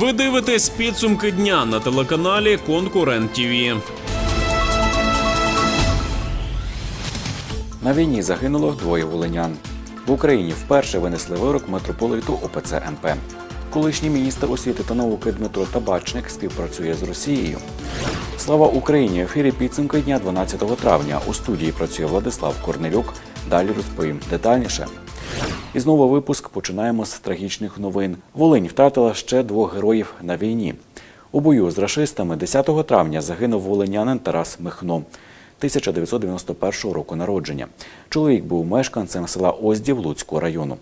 Ви дивитесь підсумки дня на телеканалі Конкурент ТІВІ. На війні загинуло двоє волинян. В Україні вперше винесли вирок митрополиту ОПЦ МП. Колишній міністр освіти та науки Дмитро Табачник співпрацює з Росією. Слава Україні! В ефірі підсумки дня 12 травня. У студії працює Владислав Корнелюк. Далі розповім детальніше. І знову випуск починаємо з трагічних новин. Волинь втратила ще двох героїв на війні. У бою з рашистами 10 травня загинув волинянин Тарас Михно. 1991 року народження. Чоловік був мешканцем села Оздів Луцького району.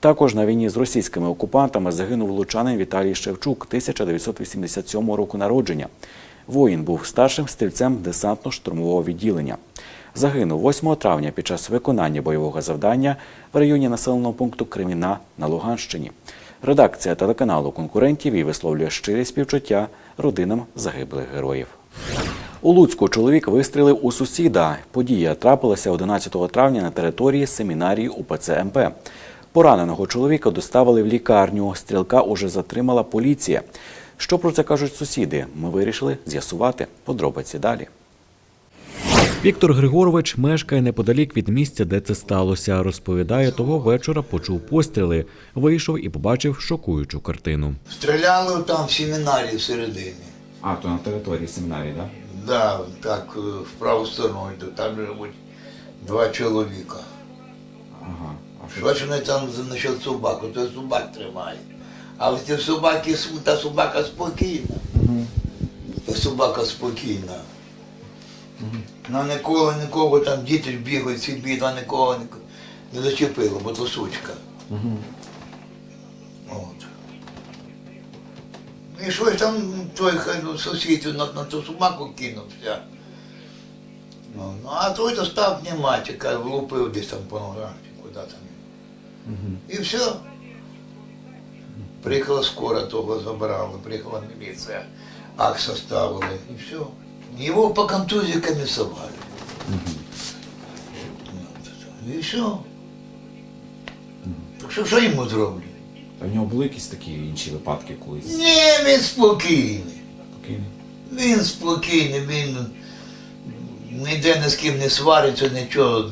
Також на війні з російськими окупантами загинув лучанин Віталій Шевчук 1987 року народження. Воїн був старшим стрільцем десантно-штурмового відділення. Загинув 8 травня під час виконання бойового завдання в районі населеного пункту Креміна на Луганщині. Редакція телеканалу конкурентів і висловлює щирі співчуття родинам загиблих героїв. У Луцьку чоловік вистрілив у сусіда. Подія трапилася 11 травня на території семінарії УПЦ МП. Пораненого чоловіка доставили в лікарню. Стрілка уже затримала поліція. Що про це кажуть сусіди? Ми вирішили з'ясувати подробиці далі. Віктор Григорович мешкає неподалік від місця, де це сталося. Розповідає, того вечора почув постріли, вийшов і побачив шокуючу картину. Стріляли там в семінарі всередині. А, то на території семінарії, так? Да, так, е, в праву сторону йду, там живуть два чоловіка. Ага. Що вони там насчет собаку, то собак тримає. Але ті собаки, та собака спокійна. Та собака спокійна. Вона ніколи нікого там діти бігають, всі бігають, вона нікого не, не зачепила, бо то сучка. От. І щось там той хай, ну, сусід на, на ту собаку кинувся. Ну, ну, а той то став знімати, каже, влупив десь там по ногах, куди там. І все. Приїхала скоро, того забрали, приїхала міліція, акт составили, і все. Його по контузії комісували. І все. Так що, що йому зроблять? А в нього були якісь такі інші випадки колись? Ні, він спокійний. Спокійний. Він спокійний, він ніде ні з ким не свариться, нічого,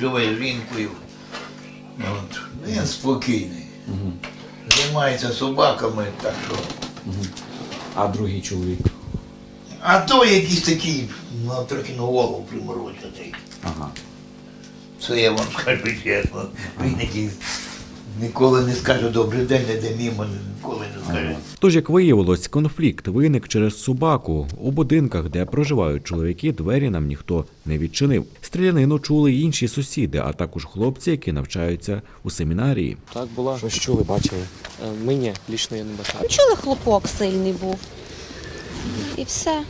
живе жінкою. От. Він спокійний. Займається собаками, так що. А другий чоловік? А то якийсь такий, ну, трохи на голову приморочений. Ага. Це я вам скажу чесно. Він який ніколи не скаже добрий день, не йде мимо, ніколи не скаже. Тож, як виявилось, конфлікт виник через собаку. У будинках, де проживають чоловіки, двері нам ніхто не відчинив. Стрілянину чули й інші сусіди, а також хлопці, які навчаються у семінарії. Так була. Щось чули, бачили. Е, Ми ні, лічно я не бачив. Чули, хлопок сильний був. І все.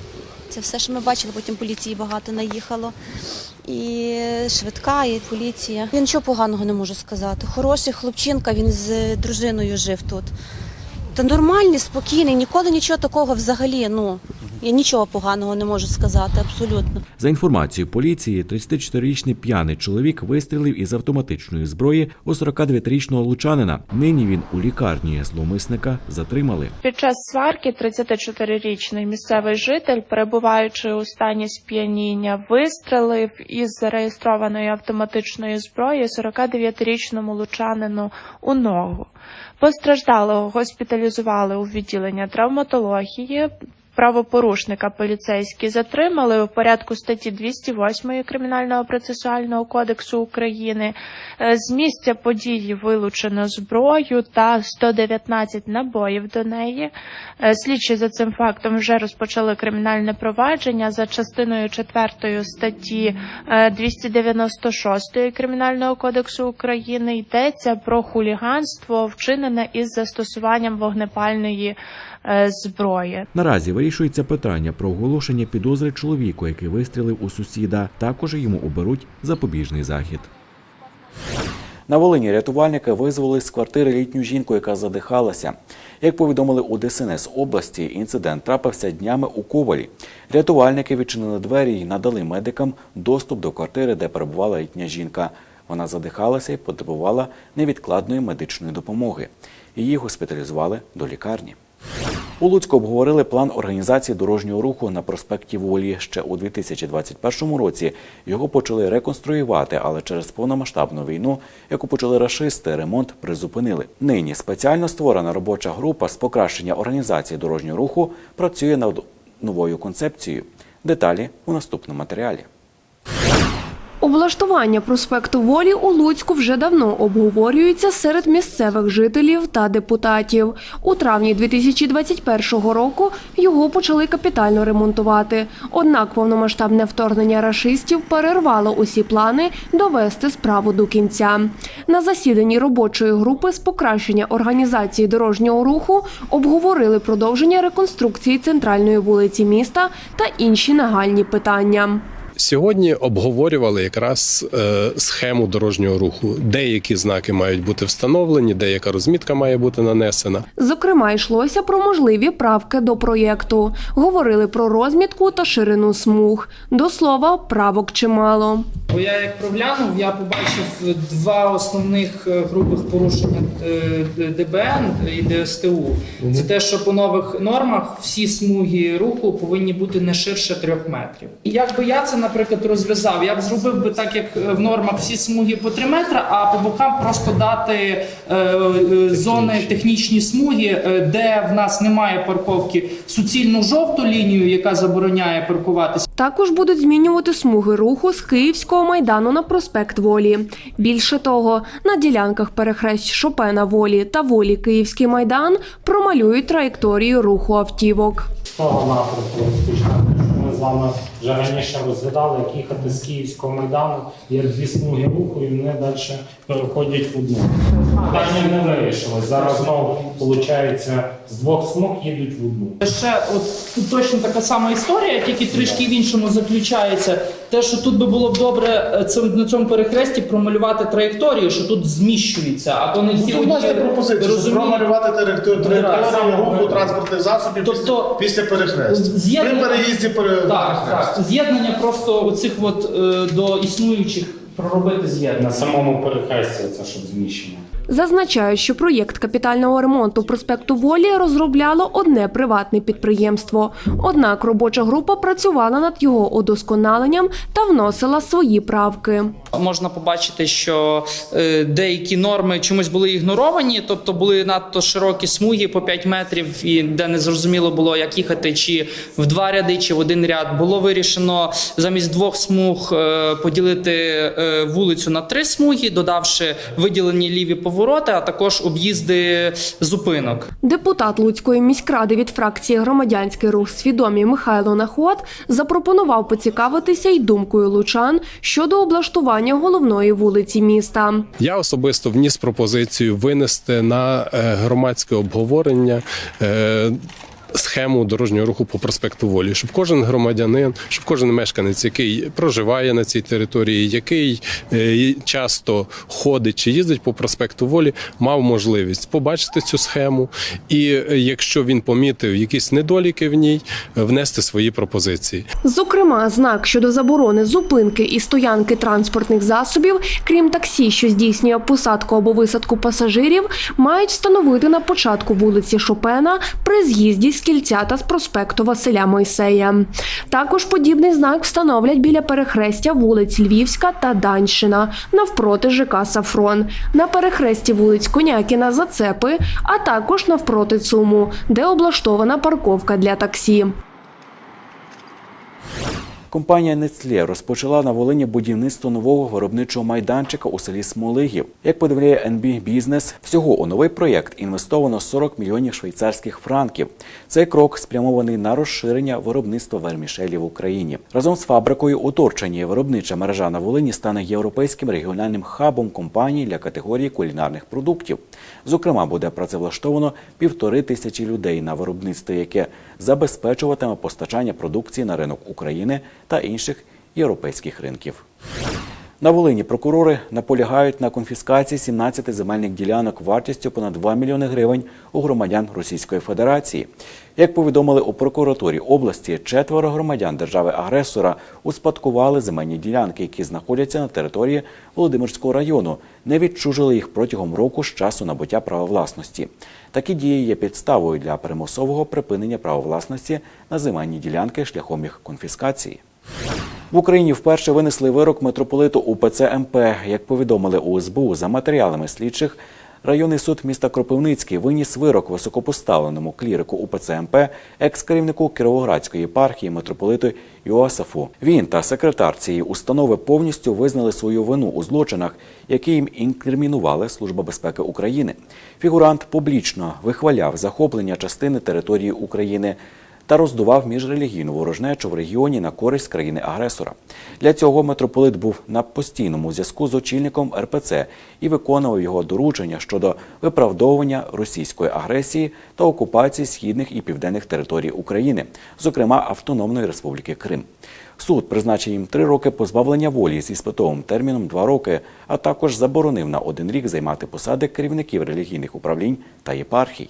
Це все, що ми бачили, потім поліції багато наїхало. І швидка, і поліція. Я нічого поганого не можу сказати. Хороший хлопчинка, він з дружиною жив тут. Та нормальний, спокійний, ніколи нічого такого взагалі. Ну, я нічого поганого не можу сказати, абсолютно. За інформацією поліції, 34-річний п'яний чоловік вистрілив із автоматичної зброї у 49-річного лучанина. Нині він у лікарні. Зловмисника затримали. Під час сварки 34-річний місцевий житель, перебуваючи у стані сп'яніння, вистрелив із зареєстрованої автоматичної зброї 49-річному лучанину у ногу. Постраждалого госпіталізували у відділення травматології. Правопорушника поліцейські затримали у порядку статті 208 Кримінального процесуального кодексу України. Е, З місця події вилучено зброю та 119 набоїв до неї. Е, Слідчі за цим фактом вже розпочали кримінальне провадження за частиною 4 статті е, 296 Кримінального кодексу України. Йдеться про хуліганство, вчинене із застосуванням вогнепальної е, зброї. Наразі вирішується питання про оголошення підозри чоловіку, який вистрілив у сусіда. Також йому оберуть запобіжний захід. На Волині рятувальники визвали з квартири літню жінку, яка задихалася. Як повідомили у ДСНС області, інцидент трапився днями у Ковалі. Рятувальники відчинили двері і надали медикам доступ до квартири, де перебувала літня жінка. Вона задихалася і потребувала невідкладної медичної допомоги. Її госпіталізували до лікарні. У Луцьку обговорили план організації дорожнього руху на проспекті Волі. Ще у 2021 році його почали реконструювати, але через повномасштабну війну, яку почали рашисти, ремонт призупинили. Нині спеціально створена робоча група з покращення організації дорожнього руху працює над новою концепцією. Деталі у наступному матеріалі. Облаштування проспекту Волі у Луцьку вже давно обговорюється серед місцевих жителів та депутатів. У травні 2021 року його почали капітально ремонтувати. Однак повномасштабне вторгнення рашистів перервало усі плани довести справу до кінця. На засіданні робочої групи з покращення організації дорожнього руху обговорили продовження реконструкції центральної вулиці міста та інші нагальні питання. Сьогодні обговорювали якраз е, схему дорожнього руху. Деякі знаки мають бути встановлені, деяка розмітка має бути нанесена. Зокрема, йшлося про можливі правки до проєкту. Говорили про розмітку та ширину смуг. До слова, правок чимало. Бо я як проглянув, я побачив два основних е, грубих порушення е, ДБН і ДСТУ. Це те, що по нових нормах всі смуги руху повинні бути не ширше трьох метрів. І як би я це, наприклад, розв'язав, я б зробив би так, як е, в нормах всі смуги по 3 метри, а по бокам просто дати зони технічні смуги, де в нас немає парковки, суцільну жовту лінію, яка забороняє паркуватися. Також будуть змінювати смуги руху з Київського майдану на проспект Волі. Більше того, на ділянках перехресть Шопена Волі та Волі Київський майдан промалюють траєкторію руху автівок. того напрямку вами вже раніше розглядали, як їхати з Київського майдану, як дві смуги руху, і вони далі переходять в одну. Питання не вирішилось. Зараз знову виходить, з двох смуг їдуть в одну. Ще от тут точно така сама історія, тільки трішки в іншому заключається. Те, що тут би було б добре е, цим, на цьому перехресті промалювати траєкторію, що тут зміщується, а то не всі Ну, Тут власне пропозиція, щоб розуміють. промалювати траєкторію руху Тобто- транспортних засобів Тобто- після, після перехрестя. З'єднання- При переїзді пере... Так, так. З'єднання просто оцих от е, до існуючих проробити На з'єднання. самому перехресті це щоб зміщення. Зазначають, що проєкт капітального ремонту проспекту Волі розробляло одне приватне підприємство. Однак робоча група працювала над його удосконаленням та вносила свої правки. Можна побачити, що е, деякі норми чомусь були ігноровані, тобто були надто широкі смуги по 5 метрів, і де не зрозуміло було, як їхати, чи в два ряди, чи в один ряд. Було вирішено замість двох смуг е, поділити е, вулицю на три смуги, додавши виділені ліві повороти, а також об'їзди зупинок. Депутат Луцької міськради від фракції Громадянський рух свідомі Михайло Наход запропонував поцікавитися й думкою лучан щодо облаштування головної вулиці міста. Я особисто вніс пропозицію винести на е, громадське обговорення. Схему дорожнього руху по проспекту Волі, щоб кожен громадянин, щоб кожен мешканець, який проживає на цій території, який е, часто ходить чи їздить по проспекту Волі, мав можливість побачити цю схему, і е, якщо він помітив якісь недоліки в ній, е, внести свої пропозиції. Зокрема, знак щодо заборони зупинки і стоянки транспортних засобів, крім таксі, що здійснює посадку або висадку пасажирів, мають встановити на початку вулиці Шопена при з'їзді з кільця та з проспекту Василя Мойсея. Також подібний знак встановлять біля перехрестя вулиць Львівська та Данщина навпроти ЖК Сафрон, на перехресті вулиць Конякіна Зацепи, а також навпроти ЦУМу, де облаштована парковка для таксі. Компанія Nestlé розпочала на Волині будівництво нового виробничого майданчика у селі Смолигів. Як повідомляє NB Бізнес, всього у новий проєкт інвестовано 40 мільйонів швейцарських франків. Цей крок спрямований на розширення виробництва вермішелі в Україні. Разом з фабрикою у Торчині виробнича мережа на Волині стане європейським регіональним хабом компанії для категорії кулінарних продуктів. Зокрема, буде працевлаштовано півтори тисячі людей на виробництві, яке забезпечуватиме постачання продукції на ринок України та інших європейських ринків. На Волині прокурори наполягають на конфіскації 17 земельних ділянок вартістю понад 2 мільйони гривень у громадян Російської Федерації. Як повідомили у прокуратурі області, четверо громадян держави-агресора успадкували земельні ділянки, які знаходяться на території Володимирського району, не відчужили їх протягом року з часу набуття права власності. Такі дії є підставою для примусового припинення права власності на земельні ділянки шляхом їх конфіскації. В Україні вперше винесли вирок митрополиту УПЦ МП. Як повідомили у СБУ за матеріалами слідчих, районний суд міста Кропивницький виніс вирок високопоставленому клірику УПЦ МП, екс-керівнику Кіровоградської єпархії митрополиту Йоасафу. Він та секретар цієї установи повністю визнали свою вину у злочинах, які їм інкримінували Служба безпеки України. Фігурант публічно вихваляв захоплення частини території України та роздував міжрелігійну ворожнечу в регіоні на користь країни-агресора. Для цього митрополит був на постійному зв'язку з очільником РПЦ і виконував його доручення щодо виправдовування російської агресії та окупації східних і південних територій України, зокрема Автономної Республіки Крим. Суд призначив їм три роки позбавлення волі з іспитовим терміном два роки, а також заборонив на один рік займати посади керівників релігійних управлінь та єпархій.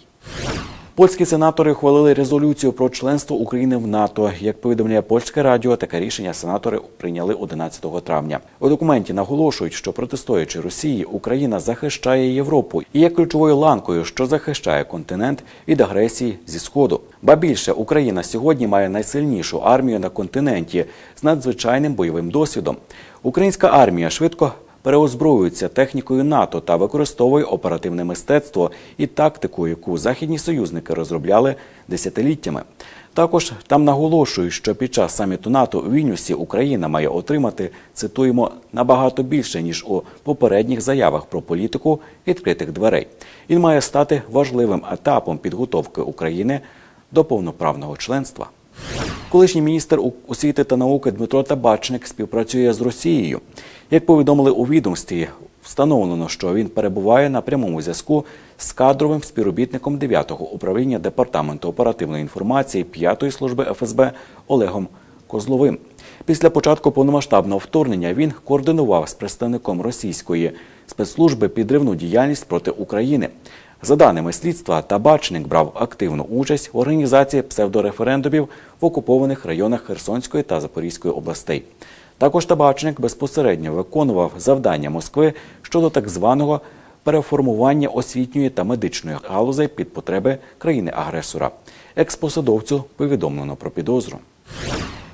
Польські сенатори ухвалили резолюцію про членство України в НАТО. Як повідомляє польське радіо, таке рішення сенатори прийняли 11 травня. У документі наголошують, що протистоячи Росії, Україна захищає Європу і є ключовою ланкою, що захищає континент від агресії зі сходу. Ба більше Україна сьогодні має найсильнішу армію на континенті з надзвичайним бойовим досвідом. Українська армія швидко переозброюється технікою НАТО та використовує оперативне мистецтво і тактику, яку західні союзники розробляли десятиліттями. Також там наголошують, що під час саміту НАТО у Вільнюсі Україна має отримати, цитуємо, набагато більше ніж у попередніх заявах про політику відкритих дверей. Він має стати важливим етапом підготовки України до повноправного членства. Колишній міністр освіти та науки Дмитро Табачник співпрацює з Росією. Як повідомили у відомстві, встановлено, що він перебуває на прямому зв'язку з кадровим співробітником 9-го управління департаменту оперативної інформації 5-ї служби ФСБ Олегом Козловим. Після початку повномасштабного вторгнення він координував з представником російської спецслужби підривну діяльність проти України. За даними слідства, табачник брав активну участь в організації псевдореферендумів в окупованих районах Херсонської та Запорізької областей. Також табачник безпосередньо виконував завдання Москви щодо так званого переформування освітньої та медичної галузей під потреби країни-агресора. Експосадовцю повідомлено про підозру.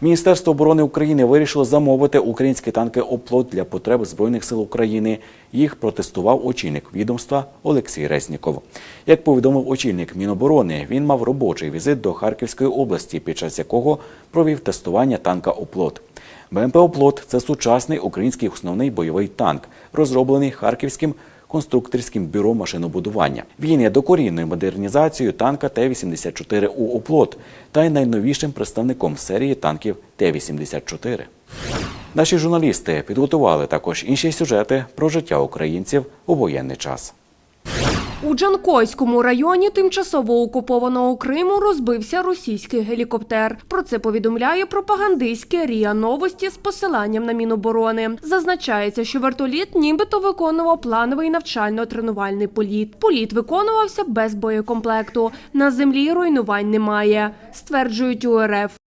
Міністерство оборони України вирішило замовити українські танки «Оплот» для потреб Збройних сил України. Їх протестував очільник відомства Олексій Резніков. Як повідомив очільник Міноборони, він мав робочий візит до Харківської області, під час якого провів тестування танка «Оплот». БМП «Оплот» – це сучасний український основний бойовий танк, розроблений Харківським конструкторським бюро машинобудування. Він є докорінною модернізацією танка Т-84У «Оплот» та й найновішим представником серії танків Т-84. Наші журналісти підготували також інші сюжети про життя українців у воєнний час. У Джанкойському районі тимчасово окупованого Криму розбився російський гелікоптер. Про це повідомляє пропагандистське РІА Новості з посиланням на Міноборони. Зазначається, що вертоліт нібито виконував плановий навчально-тренувальний політ. Політ виконувався без боєкомплекту. На землі руйнувань немає, стверджують у РФ.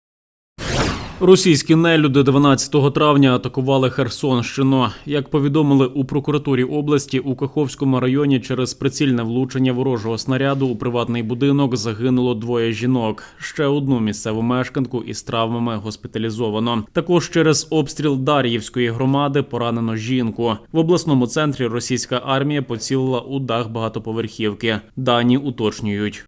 Російські нелюди 12 травня атакували Херсонщину. Як повідомили у прокуратурі області, у Каховському районі через прицільне влучення ворожого снаряду у приватний будинок загинуло двоє жінок. Ще одну місцеву мешканку із травмами госпіталізовано. Також через обстріл Дар'ївської громади поранено жінку. В обласному центрі російська армія поцілила у дах багатоповерхівки. Дані уточнюють.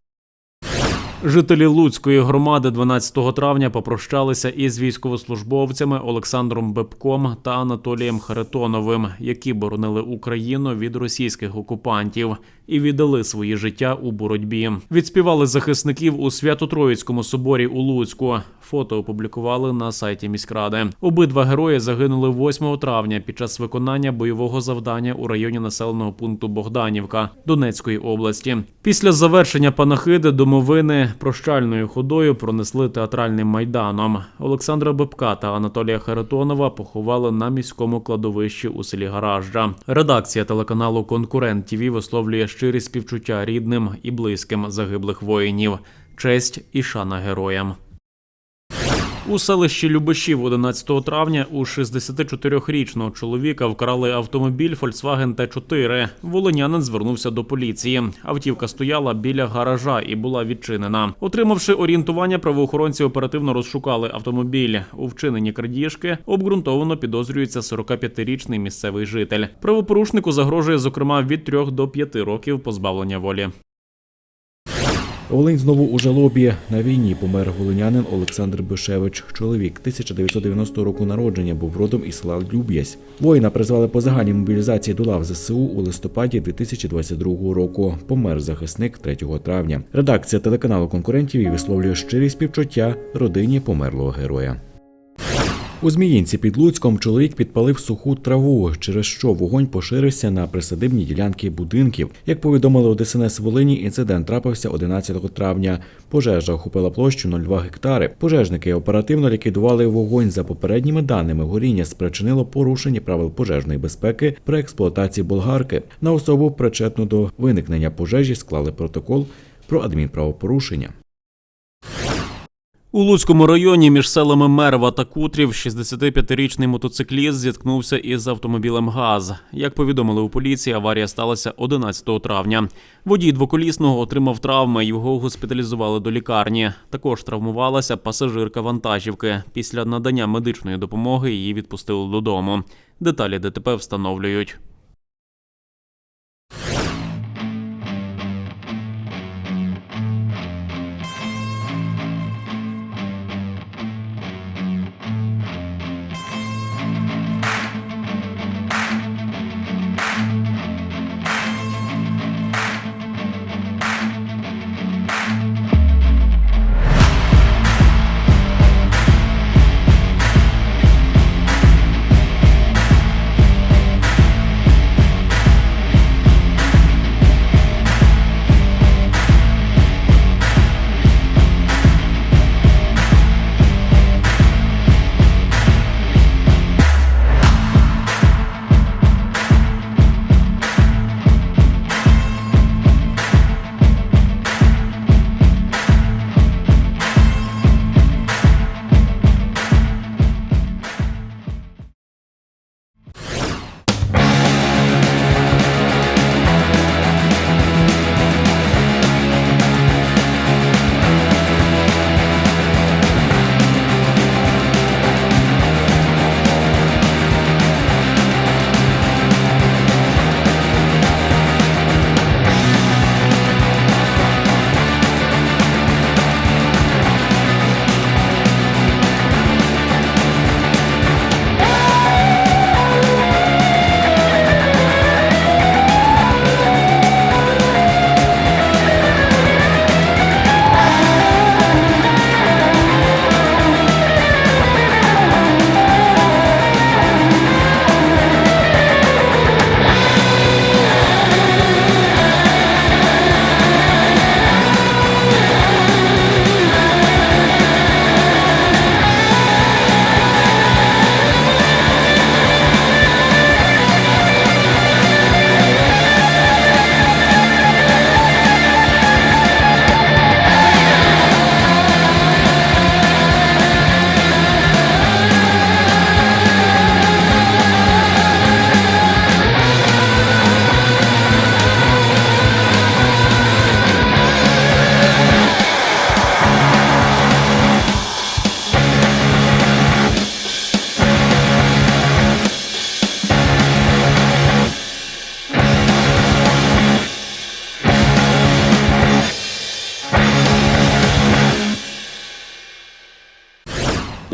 Жителі Луцької громади 12 травня попрощалися із військовослужбовцями Олександром Бебком та Анатолієм Харитоновим, які боронили Україну від російських окупантів і віддали свої життя у боротьбі. Відспівали захисників у Свято-Троїцькому соборі у Луцьку. Фото опублікували на сайті міськради. Обидва герої загинули 8 травня під час виконання бойового завдання у районі населеного пункту Богданівка Донецької області. Після завершення панахиди домовини прощальною ходою пронесли театральним майданом. Олександра Бебка та Анатолія Харитонова поховали на міському кладовищі у селі Гаражджа. Редакція телеканалу Конкурент ТІВІ висловлює щирі співчуття рідним і близьким загиблих воїнів. Честь і шана героям. У селищі Любешів 11 травня у 64-річного чоловіка вкрали автомобіль Volkswagen T4. Волинянин звернувся до поліції. Автівка стояла біля гаража і була відчинена. Отримавши орієнтування, правоохоронці оперативно розшукали автомобіль. У вчиненні крадіжки обґрунтовано підозрюється 45-річний місцевий житель. Правопорушнику загрожує зокрема від 3 до 5 років позбавлення волі. Волинь знову у жалобі. На війні помер волинянин Олександр Бишевич. Чоловік 1990 року народження був родом із села Люб'язь. Воїна призвали по загальній мобілізації до лав ЗСУ у листопаді 2022 року. Помер захисник 3 травня. Редакція телеканалу конкурентів висловлює щирі співчуття родині померлого героя. У Зміїнці під Луцьком чоловік підпалив суху траву, через що вогонь поширився на присадибні ділянки будинків. Як повідомили у ДСНС Волині, інцидент трапився 11 травня. Пожежа охопила площу 0,2 гектари. Пожежники оперативно ліквідували вогонь. За попередніми даними, горіння спричинило порушення правил пожежної безпеки при експлуатації болгарки. На особу, причетну до виникнення пожежі, склали протокол про адмінправопорушення. У Луцькому районі між селами Мерва та Кутрів 65-річний мотоцикліст зіткнувся із автомобілем ГАЗ. Як повідомили у поліції, аварія сталася 11 травня. Водій двоколісного отримав травми, його госпіталізували до лікарні. Також травмувалася пасажирка вантажівки. Після надання медичної допомоги її відпустили додому. Деталі ДТП встановлюють.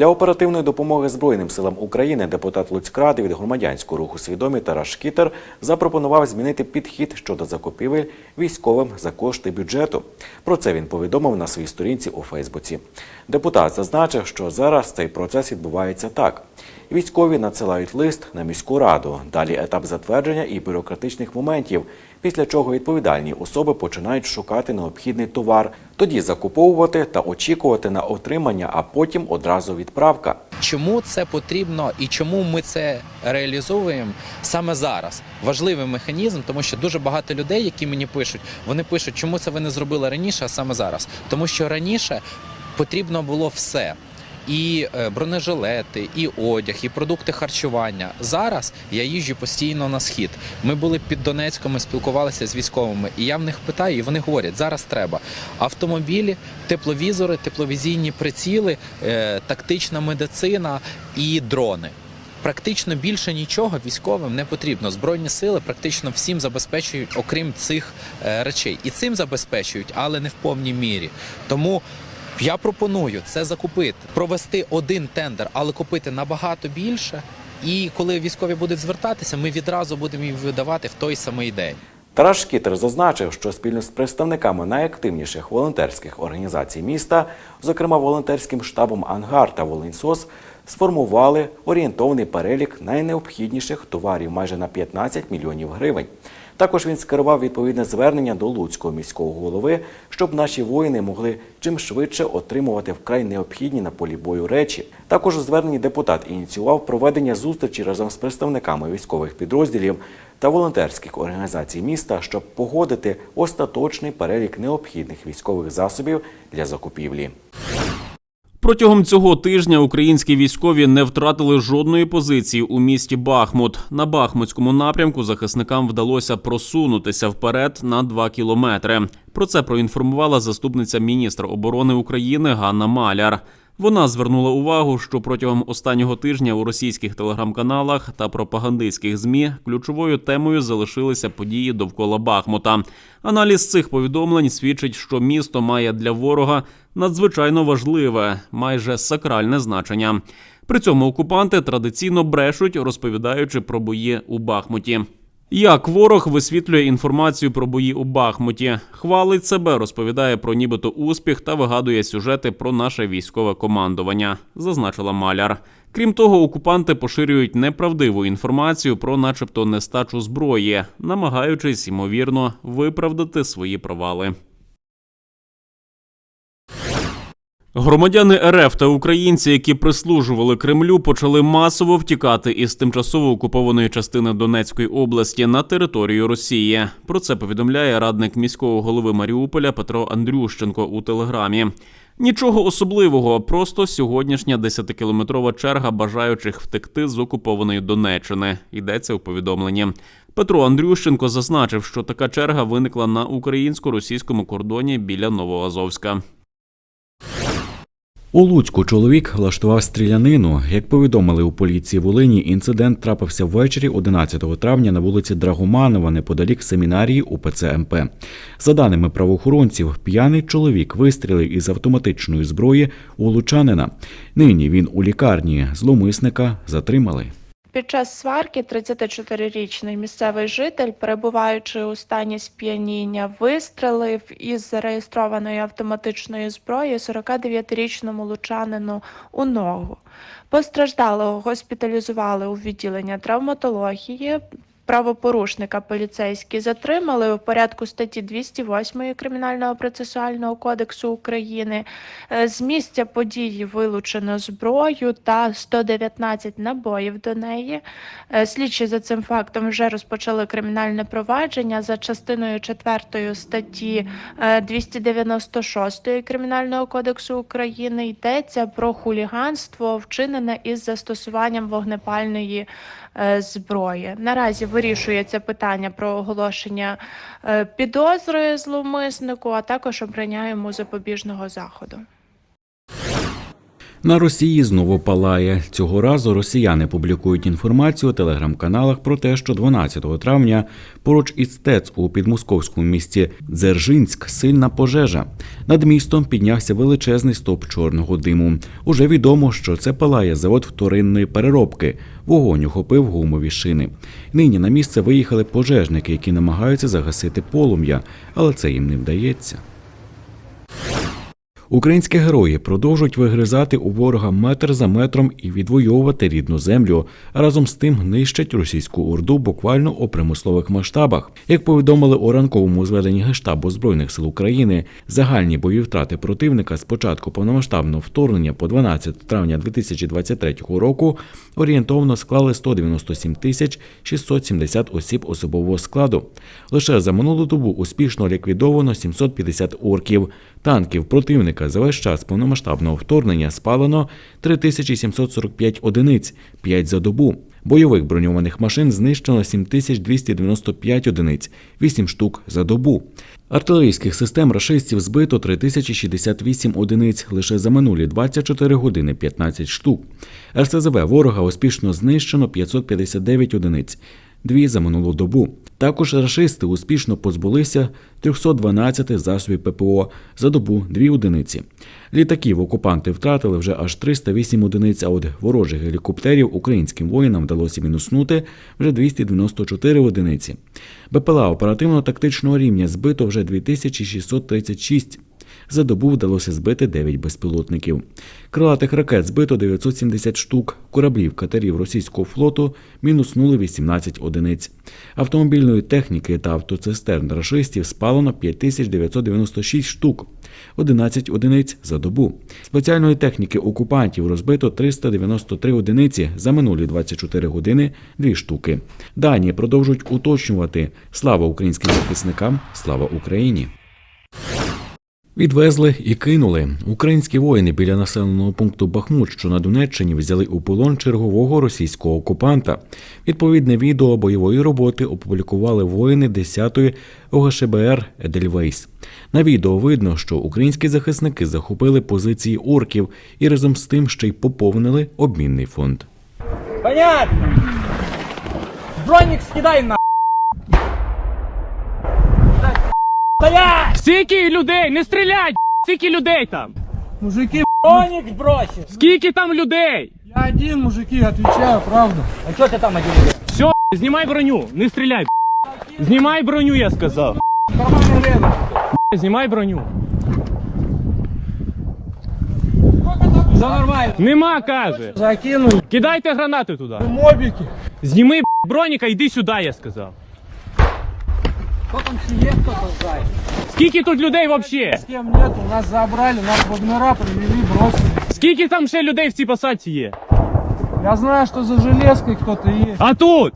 Для оперативної допомоги Збройним силам України депутат Луцькради від громадянського руху свідомі Тарас Шкітер запропонував змінити підхід щодо закупівель військовим за кошти бюджету. Про це він повідомив на своїй сторінці у Фейсбуці. Депутат зазначив, що зараз цей процес відбувається так: Військові надсилають лист на міську раду. Далі етап затвердження і бюрократичних моментів, після чого відповідальні особи починають шукати необхідний товар, тоді закуповувати та очікувати на отримання, а потім одразу відправка. Чому це потрібно і чому ми це реалізовуємо саме зараз? Важливий механізм, тому що дуже багато людей, які мені пишуть, вони пишуть, чому це ви не зробили раніше, а саме зараз. Тому що раніше потрібно було все. І е, бронежилети, і одяг, і продукти харчування. Зараз я їжджу постійно на схід. Ми були під Донецьком, ми спілкувалися з військовими, і я в них питаю, і вони говорять: зараз треба автомобілі, тепловізори, тепловізійні приціли, е, тактична медицина і дрони. Практично більше нічого військовим не потрібно. Збройні сили практично всім забезпечують, окрім цих е, речей, і цим забезпечують, але не в повній мірі. Тому я пропоную це закупити, провести один тендер, але купити набагато більше. І коли військові будуть звертатися, ми відразу будемо їм видавати в той самий день. Тарас Шкітер зазначив, що спільно з представниками найактивніших волонтерських організацій міста, зокрема волонтерським штабом Ангар та Волиньсос, сформували орієнтовний перелік найнеобхідніших товарів майже на 15 мільйонів гривень. Також він скерував відповідне звернення до Луцького міського голови, щоб наші воїни могли чим швидше отримувати вкрай необхідні на полі бою речі. Також у зверненні депутат ініціював проведення зустрічі разом з представниками військових підрозділів та волонтерських організацій міста, щоб погодити остаточний перелік необхідних військових засобів для закупівлі. Протягом цього тижня українські військові не втратили жодної позиції у місті Бахмут. На Бахмутському напрямку захисникам вдалося просунутися вперед на 2 кілометри. Про це проінформувала заступниця міністра оборони України Ганна Маляр. Вона звернула увагу, що протягом останнього тижня у російських телеграм-каналах та пропагандистських змі ключовою темою залишилися події довкола Бахмута. Аналіз цих повідомлень свідчить, що місто має для ворога надзвичайно важливе, майже сакральне значення. При цьому окупанти традиційно брешуть, розповідаючи про бої у Бахмуті. Як ворог висвітлює інформацію про бої у Бахмуті, хвалить себе, розповідає про нібито успіх та вигадує сюжети про наше військове командування, зазначила Маляр. Крім того, окупанти поширюють неправдиву інформацію про, начебто, нестачу зброї, намагаючись ймовірно виправдати свої провали. Громадяни РФ та українці, які прислужували Кремлю, почали масово втікати із тимчасово окупованої частини Донецької області на територію Росії. Про це повідомляє радник міського голови Маріуполя Петро Андрющенко у телеграмі. Нічого особливого, просто сьогоднішня 10-кілометрова черга бажаючих втекти з окупованої Донеччини. Йдеться у повідомленні. Петро Андрющенко зазначив, що така черга виникла на українсько-російському кордоні біля Новоазовська. У Луцьку чоловік влаштував стрілянину. Як повідомили у поліції Волині, інцидент трапився ввечері 11 травня на вулиці Драгоманова неподалік семінарії УПЦ МП. За даними правоохоронців, п'яний чоловік вистрілив із автоматичної зброї у лучанина. Нині він у лікарні. Зловмисника затримали. Під час сварки 34-річний місцевий житель, перебуваючи у стані сп'яніння, вистрелив із зареєстрованої автоматичної зброї 49-річному лучанину у ногу. Постраждалого госпіталізували у відділення травматології. Правопорушника поліцейські затримали у порядку статті 208 Кримінального процесуального кодексу України. Е, З місця події вилучено зброю та 119 набоїв до неї. Е, Слідчі за цим фактом вже розпочали кримінальне провадження за частиною 4 статті е, 296 Кримінального кодексу України. Йдеться про хуліганство, вчинене із застосуванням вогнепальної е, зброї. Наразі вирішується питання про оголошення е, підозри зловмиснику, а також обрання йому запобіжного заходу. На Росії знову палає. Цього разу росіяни публікують інформацію у телеграм-каналах про те, що 12 травня поруч із ТЕЦ у підмосковському місті Дзержинськ сильна пожежа. Над містом піднявся величезний стоп чорного диму. Уже відомо, що це палає завод вторинної переробки. Вогонь охопив гумові шини. Нині на місце виїхали пожежники, які намагаються загасити полум'я, але це їм не вдається. Українські герої продовжують вигризати у ворога метр за метром і відвоювати рідну землю. Разом з тим нищать російську орду буквально у примислових масштабах. Як повідомили у ранковому зведенні Гештабу Збройних сил України, загальні бойові втрати противника з початку повномасштабного вторгнення по 12 травня 2023 року орієнтовно склали 197 тисяч 670 осіб особового складу. Лише за минулу добу успішно ліквідовано 750 орків. Танків противника за весь час повномасштабного вторгнення спалено 3745 одиниць, 5 за добу. Бойових броньованих машин знищено 7295 одиниць, 8 штук за добу. Артилерійських систем рашистів збито 3068 одиниць лише за минулі 24 години 15 штук. РСЗВ ворога успішно знищено 559 одиниць, дві за минулу добу. Також рашисти успішно позбулися 312 засобів ППО за добу дві одиниці. Літаків окупанти втратили вже аж 308 одиниць, а от ворожих гелікоптерів українським воїнам вдалося мінуснути вже 294 одиниці. БПЛА оперативно-тактичного рівня збито вже 2636. За добу вдалося збити 9 безпілотників. Крилатих ракет збито 970 штук, кораблів катерів російського флоту мінуснули 18 одиниць. Автомобільної техніки та автоцистерн рашистів спалено 5996 штук, 11 одиниць за добу. Спеціальної техніки окупантів розбито 393 одиниці за минулі 24 години 2 штуки. Дані продовжують уточнювати слава українським захисникам, слава Україні. Відвезли і кинули. Українські воїни біля населеного пункту Бахмут, що на Донеччині, взяли у полон чергового російського окупанта. Відповідне відео бойової роботи опублікували воїни 10-ї ОГШБР Едельвейс. На відео видно, що українські захисники захопили позиції орків і разом з тим ще й поповнили обмінний фонд. Понятно. Броник скидай на. Стоять! Скільки людей? Не стрілять! Скільки людей там? Мужики, броник бросил. Скільки там людей? Я один, мужики, отвечаю, правду. А что ты там один? Все, знімай броню, не стріляй. Знімай броню, я сказав. Знімай броню. Все нормально. Нема, каже. Закинул. Кидайте гранати туди. Мобики. Зніми броніка, йди сюди, я сказав. Кто там сидит, кто-то знает. Скільки тут людей взагалі? С кем нет, нас забрали, нас вагнера привели, бросили. Скільки там ще людей в цій посадці є? Я знаю, что за железкой кто-то есть. А тут?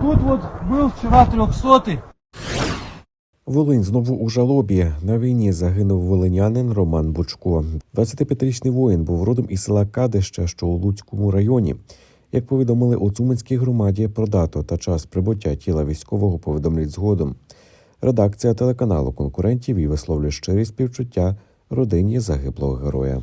Тут вот был вчера трехсотый. Волинь знову у жалобі. На війні загинув волинянин Роман Бучко. 25-річний воїн був родом із села Кадище, що у Луцькому районі. Як повідомили у Цуманській громаді про дату та час прибуття тіла військового повідомлять згодом. Редакція телеканалу конкурентів і висловлює щирі співчуття родині загиблого героя.